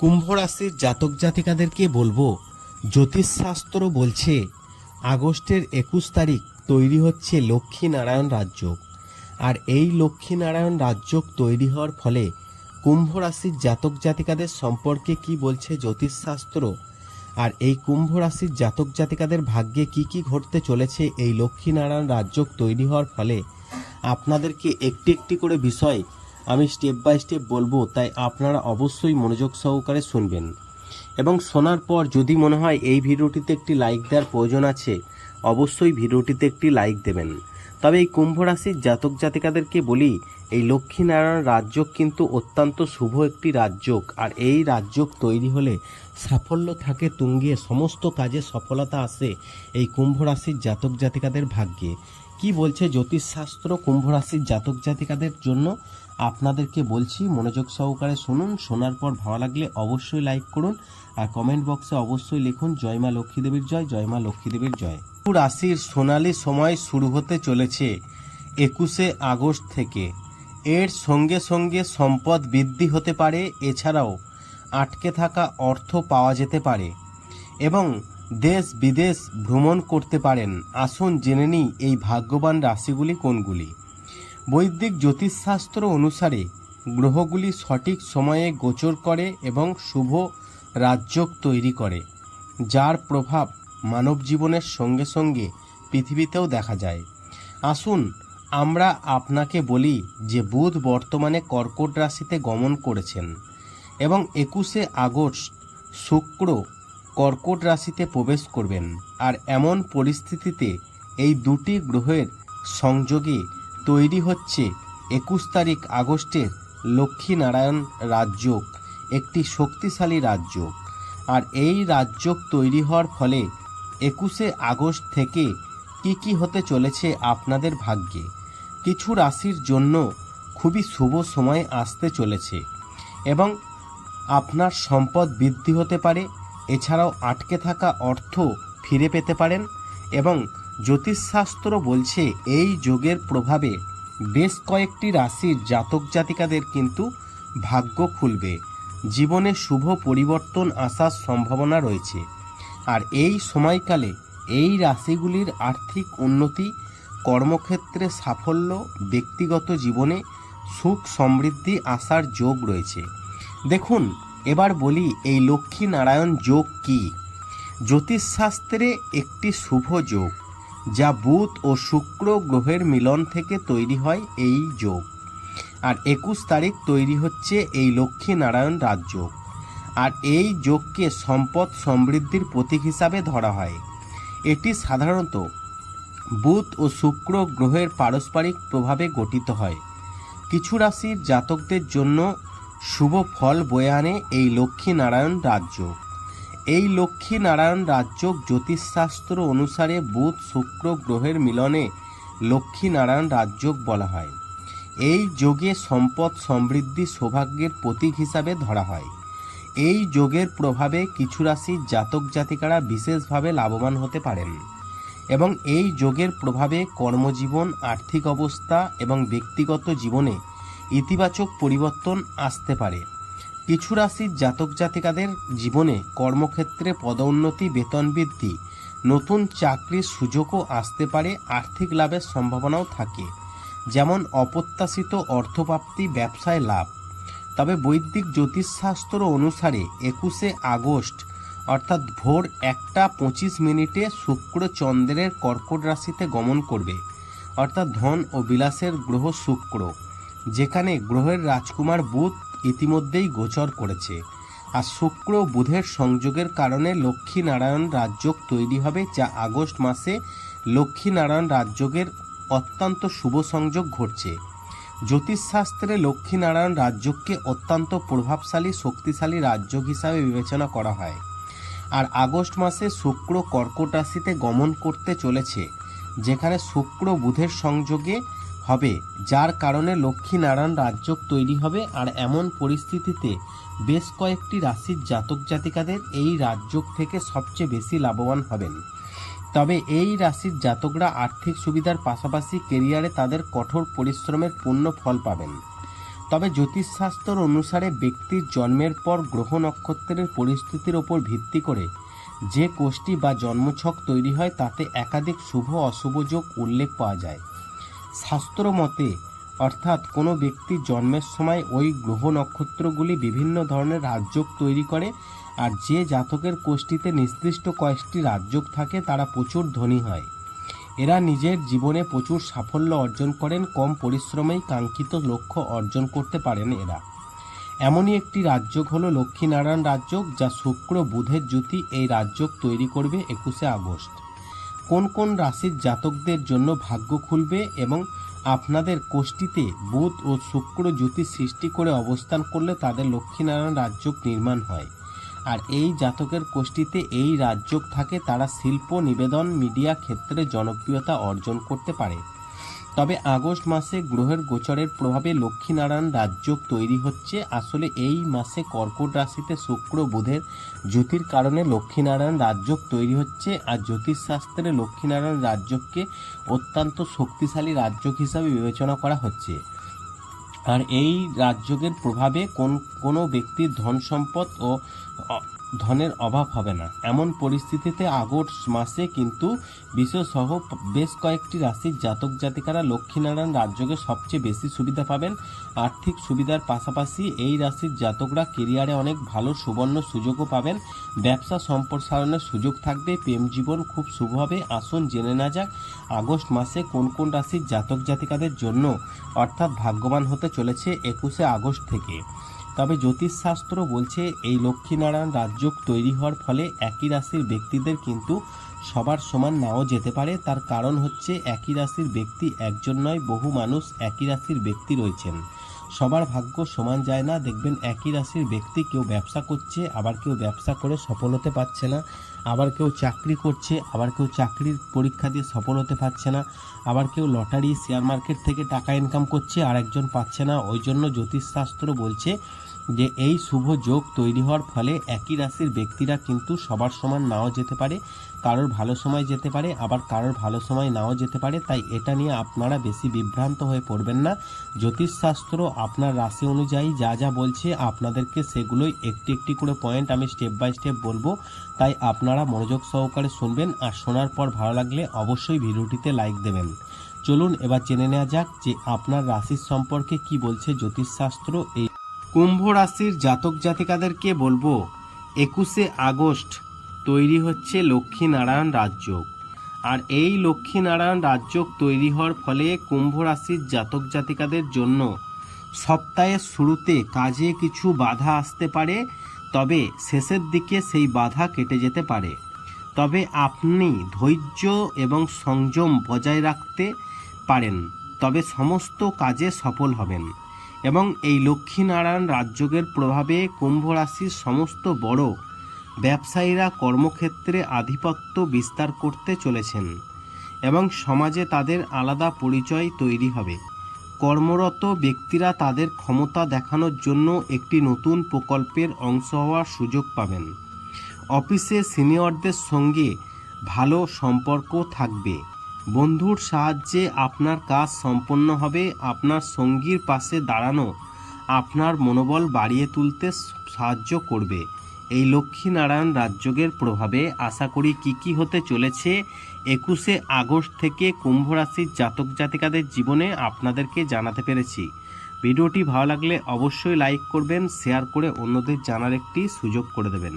কুম্ভ রাশির জাতক জাতিকাদেরকে বলব, জ্যোতিষশাস্ত্র বলছে, আগস্টের একুশ তারিখ তৈরি হচ্ছে লক্ষ্মী নারায়ণ রাজ্য আর এই লক্ষ্মী নারায়ণ রাজ্য তৈরি হওয়ার ফলে কুম্ভ রাশির জাতক জাতিকাদের সম্পর্কে কি বলছে জ্যোতিষশাস্ত্র? আর এই কুম্ভ রাশির জাতক জাতিকাদের ভাগ্যে কি কি ঘটতে চলেছে এই লক্ষ্মী নারায়ণ রাজ্য তৈরি হওয়ার ফলে? আপনাদেরকে একটি একটি করে বিষয় আমি স্টেপ বাই স্টেপ বলব, তাই আপনারা অবশ্যই মনোযোগ সহকারে শুনবেন। এবং শোনার পর যদি মনে হয় এই ভিডিওটিতে একটি লাইক দেওয়ার প্রয়োজন আছে, অবশ্যই ভিডিওটিতে একটি লাইক দেবেন। তবে এই কুম্ভ রাশির জাতক জাতিকাদেরকে বলি এই লক্ষ্মীনারায়ণ রাজ্য কিন্তু অত্যন্ত শুভ একটি রাজ্য আর এই রাজ্য তৈরি হলে সাফল্য থাকে তুঙ্গে, সমস্ত কাজে সফলতা আসে এই কুম্ভ রাশির জাতক জাতিকাদের ভাগ্যে। কি বলছে জ্যোতিষশাস্ত্র কুম্ভ রাশির জাতক জাতিকাদের জন্য? আপনাদেরকে বলছি, মনোযোগ সহকারে শুনুন, শোনার পর ভালো লাগলে অবশ্যই লাইক করুন আর কমেন্ট বক্সে অবশ্যই লিখুন, জয় মা লক্ষ্মী দেবীর জয় জয় মা লক্ষ্মী দেবীর জয়। রাশির সোনালী সময় শুরু হতে চলেছে একুশে আগস্ট থেকে। এর সঙ্গে সঙ্গে সম্পদ বৃদ্ধি হতে পারে, এছাড়াও আটকে থাকা অর্থ পাওয়া যেতে পারে এবং দেশ বিদেশ ভ্রমণ করতে পারেন। আসুন জেনে নিই এই ভাগ্যবান রাশিগুলি কোনগুলি। বৈদিক জ্যোতিষশাস্ত্র অনুসারে গ্রহগুলি সঠিক সময়ে গোচর করে এবং শুভ রাজ্যক তৈরি করে, যার প্রভাব মানব জীবনের সঙ্গে সঙ্গে পৃথিবীতেও দেখা যায়। আসুন আমরা আপনাকে বলি যে বুধ বর্তমানে কর্কট রাশিতে গমন করেছেন এবং একুশে আগস্ট শুক্র কর্কট রাশিতে প্রবেশ করবেন। আর এমন পরিস্থিতিতে এই দুটি গ্রহের সংযোগে তৈরি হচ্ছে একুশ তারিখ আগস্টের লক্ষ্মীনারায়ণ রাজ্য একটি শক্তিশালী রাজ্য আর এই রাজ্য তৈরি হওয়ার ফলে একুশে আগস্ট থেকে কি কি হতে চলেছে আপনাদের ভাগ্যে? কিছু রাশির জন্য খুবই শুভ সময় আসতে চলেছে এবং আপনার সম্পদ বৃদ্ধি হতে পারে। এছাড়াও আটকে থাকা অর্থ ফিরে পেতে পারেন এবং জ্যোতিষশাস্ত্র বলছে এই যোগের প্রভাবে বেশ কয়েকটি রাশির জাতক জাতিকাদের কিন্তু ভাগ্য খুলবে। জীবনে শুভ পরিবর্তন আসার সম্ভাবনা রয়েছে। আর এই সময়কালে এই রাশিগুলির আর্থিক উন্নতি কর্মক্ষেত্রে সাফল্য, ব্যক্তিগত জীবনে সুখ সমৃদ্ধি আসার যোগ রয়েছে। দেখুন, এবার বলি এই লক্ষ্মী নারায়ণ যোগ কি? জ্যোতিষশাস্ত্রে একটি শুভ যোগ, যা বুধ ও শুক্র গ্রহের মিলন থেকে তৈরি হয় এই যোগ। আর একুশ তারিখ তৈরি হচ্ছে এই লক্ষ্মী নারায়ণ রাজযোগ আর এই যোগকে সম্পদ সমৃদ্ধির প্রতীক হিসাবে ধরা হয়। এটি সাধারণত বুধ ও শুক্র গ্রহের পারস্পরিক প্রভাবে গঠিত হয়। কিছু রাশির জাতকদের জন্য শুভ ফল বয়ে আনে এই লক্ষ্মী নারায়ণ রাজ্য। এই লক্ষ্মী নারায়ণ রাজ্য জ্যোতিষশাস্ত্র অনুসারে বুধ শুক্র গ্রহের মিলনে লক্ষ্মী নারায়ণ রাজ্য বলা হয়। এই যোগে সম্পদ সমৃদ্ধি সৌভাগ্যের প্রতীক হিসাবে ধরা হয়। এই যোগের প্রভাবে কিছু রাশির জাতক জাতিকারা বিশেষভাবে লাভবান হতে পারেন। এবং এই যোগের প্রভাবে কর্মজীবন, আর্থিক অবস্থা এবং ব্যক্তিগত জীবনে ইতিবাচক পরিবর্তন আসতে পারে। কিছু রাশির জাতক জাতিকাদের জীবনে কর্মক্ষেত্রে পদোন্নতি, বেতন বৃদ্ধি, নতুন চাকরির সুযোগও আসতে পারে, আর্থিক লাভের সম্ভাবনাও থাকে। যেমন অপ্রত্যাশিত অর্থপ্রাপ্তি, ব্যবসায় লাভ। তবে বৈদিক জ্যোতিষশাস্ত্র অনুসারে একুশে আগস্ট অর্থাৎ ভোর একটা পঁচিশ মিনিটে শুক্র চন্দ্রের কর্কট রাশিতে গমন করবে। অর্থাৎ ধন ও বিলাসের গ্রহ শুক্র, যেখানে গ্রহের রাজকুমার বুধ ইতিমধ্যেই গোচর করেছে। আর শুক্র বুধের সংযোগের কারণে লক্ষ্মী নারায়ণ রাজযোগ তৈরি হবে যা আগস্ট মাসে লক্ষ্মী নারায়ণ রাজযোগের অত্যন্ত শুভ সংযোগ ঘটছে। জ্যোতিষশাস্ত্রে লক্ষ্মী নারায়ণ রাজযোগকে অত্যন্ত প্রভাবশালী, শক্তিশালী রাজযোগ হিসাবে বিবেচনা করা হয়। আর আগস্ট মাসে শুক্র কর্কট রাশিতে গমন করতে চলেছে, যেখানে শুক্র বুধের সংযোগে হবে, যার কারণে লক্ষ্মী নারায়ণ রাজযোগ তৈরি হবে। আর এমন পরিস্থিতিতে বেশ কয়েকটি রাশির জাতক জাতিকাদের এই রাজযোগ থেকে সবচেয়ে বেশি লাভবান হবেন। তবে এই রাশির জাতকরা আর্থিক সুবিধার পাশাপাশি কেরিয়ারে তাদের কঠোর পরিশ্রমের পূর্ণ ফল পাবেন। তবে জ্যোতিষশাস্ত্র অনুসারে ব্যক্তির জন্মের পর গ্রহ নক্ষত্রের পরিস্থিতির ওপর ভিত্তি করে যে কোষ্ঠী বা জন্মছক তৈরি হয়, তাতে একাধিক শুভ অশুভ যোগ উল্লেখ পাওয়া যায়। শাস্ত্র মতে, অর্থাৎ কোনো ব্যক্তির জন্মের সময় ওই গ্রহ নক্ষত্রগুলি বিভিন্ন ধরনের রাজযোগ তৈরি করে আর যে জাতকের কোষ্ঠীতে নির্দিষ্ট কয়েকটি রাজযোগ থাকে, তারা প্রচুর ধনী হয়। এরা নিজের জীবনে প্রচুর সাফল্য অর্জন করেন, কম পরিশ্রমেই কাঙ্ক্ষিত লক্ষ্য অর্জন করতে পারেন এরা। এমনই একটি রাজযোগ হলো লক্ষ্মীনারায়ণ রাজ্য যা শুক্র বুধের জ্যোতি এই রাজ্য তৈরি করবে একুশে আগস্ট। কোন কোন রাশির জাতকদের জন্য ভাগ্য খুলবে এবং আপনাদের কোষ্ঠীতে বুধ ও শুক্র জ্যোতি সৃষ্টি করে অবস্থান করলে তাদের লক্ষ্মীনারায়ণ রাজযোগ নির্মাণ হয়। আর এই জাতকের কোষ্ঠীতে এই রাজযোগ থাকে, তারা শিল্প, নিবেদন, মিডিয়া ক্ষেত্রে জনপ্রিয়তা অর্জন করতে পারে। তবে আগস্ট মাসে গ্রহের গোচরের প্রভাবে লক্ষ্মীনারায়ণ রাজযোগ তৈরি হচ্ছে। আসলে এই মাসে কর্কট রাশিতে শুক্র বুধের জ্যোতির কারণে লক্ষ্মীনারায়ণ রাজযোগ তৈরি হচ্ছে আর জ্যোতিষশাস্ত্রে লক্ষ্মীনারায়ণ রাজযোগকে অত্যন্ত শক্তিশালী রাজযোগ হিসাবে বিবেচনা করা হচ্ছে। আর এই রাজযোগের প্রভাবে কোন কোনো ব্যক্তির ধন সম্পদ ও ধনের অভাব হবে না। এমন পরিস্থিতিতে আগস্ট মাসে কিন্তু বিশ্বসহ বেশ কয়েকটি রাশির জাতক জাতিকারা লক্ষ্মীনারায়ণ রাজ্যকে সবচেয়ে বেশি সুবিধা পাবেন। আর্থিক সুবিধার পাশাপাশি এই রাশির জাতকরা কেরিয়ারে অনেক ভালো সুবর্ণ সুযোগও পাবেন। ব্যবসা সম্প্রসারণের সুযোগ থাকবে। প্রেম জীবন খুব শুভ হবে। আসুন জেনে না যাক আগস্ট মাসে কোন কোন রাশির জাতক জাতিকাদের জন্য অর্থাৎ ভাগ্যবান হতে চলেছে একুশে আগস্ট থেকে। তবে জ্যোতিষশাস্ত্র বলছে, এই লক্ষ্মীনারায়ণ রাজযোগ তৈরি হওয়ার ফলে একই রাশির ব্যক্তিদের কিন্তু সবার সমান নাও যেতে পারে। তার কারণ হচ্ছে, একই রাশির ব্যক্তি একজন নয়, বহু মানুষ একই রাশির ব্যক্তি রয়েছেন। সবার ভাগ্য সমান যায় না। দেখবেন, একই রাশির ব্যক্তি কেউ ব্যবসা করছে, আবার কেউ ব্যবসা করে সফল হতে পারছে না। আবার কেউ চাকরি করছে, আবার কেউ চাকরির পরীক্ষা দিয়ে সফল হতে পারছে না, আবার কেউ লটারি শেয়ার মার্কেট থেকে টাকা ইনকাম করছে আর একজন পাচ্ছে না। ওই জন্য জ্যোতিষশাস্ত্র বলছে যে এই শুভ যোগ তৈরি হওয়ার ফলে একই রাশির ব্যক্তিরা কিন্তু সবার সমান নাও যেতে পারে, কারোর ভালো সময় যেতে পারে, আবার কারোর ভালো সময় নাও যেতে পারে। তাই এটা নিয়ে আপনারা বেশি বিভ্রান্ত হয়ে পড়বেন না। জ্যোতিষশাস্ত্র আপনার রাশি অনুযায়ী যা যা বলছে আপনাদেরকে সেগুলোই একটি একটি করে পয়েন্ট আমি স্টেপ বাই স্টেপ বলব। তাই আপনারা মনোযোগ সহকারে শুনবেন আর শোনার পর ভালো লাগলে অবশ্যই ভিডিওটিতে লাইক দেবেন। চলুন এবার জেনে নেওয়া যাক যে আপনার রাশির সম্পর্কে কি বলছে জ্যোতিষশাস্ত্র। এই কুম্ভ রাশির জাতক জাতিকাদেরকে বলব, একুশে আগস্ট তৈরি হচ্ছে লক্ষ্মীনারায়ণ রাজযোগ। আর এই লক্ষ্মীনারায়ণ রাজযোগ তৈরি হওয়ার ফলে কুম্ভ রাশির জাতক জাতিকাদের জন্য সপ্তাহের শুরুতে কাজে কিছু বাধা আসতে পারে, তবে শেষের দিকে সেই বাধা কেটে যেতে পারে। তবে আপনি ধৈর্য এবং সংযম বজায় রাখতে পারেন, তবে সমস্ত কাজে সফল হবেন। এবং এই লক্ষ্মীনারায়ণ রাজযোগের প্রভাবে কুম্ভ রাশির সমস্ত বড় ব্যবসায়ীরা কর্মক্ষেত্রে আধিপত্য বিস্তার করতে চলেছেন এবং সমাজে তাদের আলাদা পরিচয় তৈরি হবে। কর্মরত ব্যক্তিরা তাদের ক্ষমতা দেখানোর জন্য একটি নতুন প্রকল্পের অংশ হওয়ার সুযোগ পাবেন। অফিসে সিনিয়রদের সঙ্গে ভালো সম্পর্ক থাকবে। বন্ধুর সাহায্যে আপনার কাজ সম্পন্ন হবে, আপনার সঙ্গীর পাশে দাঁড়ানো আপনার মনোবল বাড়িয়ে তুলতে সাহায্য করবে। এই লক্ষ্মীনারায়ণ রাজযোগের প্রভাবে আশা করি কী কী হতে চলেছে, একুশে আগস্ট থেকে কুম্ভ রাশির জাতক জাতিকাদের জীবনে আপনাদেরকে জানাতে পেরেছি। ভিডিওটি ভালো লাগলে অবশ্যই লাইক করবেন, শেয়ার করে অন্যদের জানার একটি সুযোগ করে দেবেন।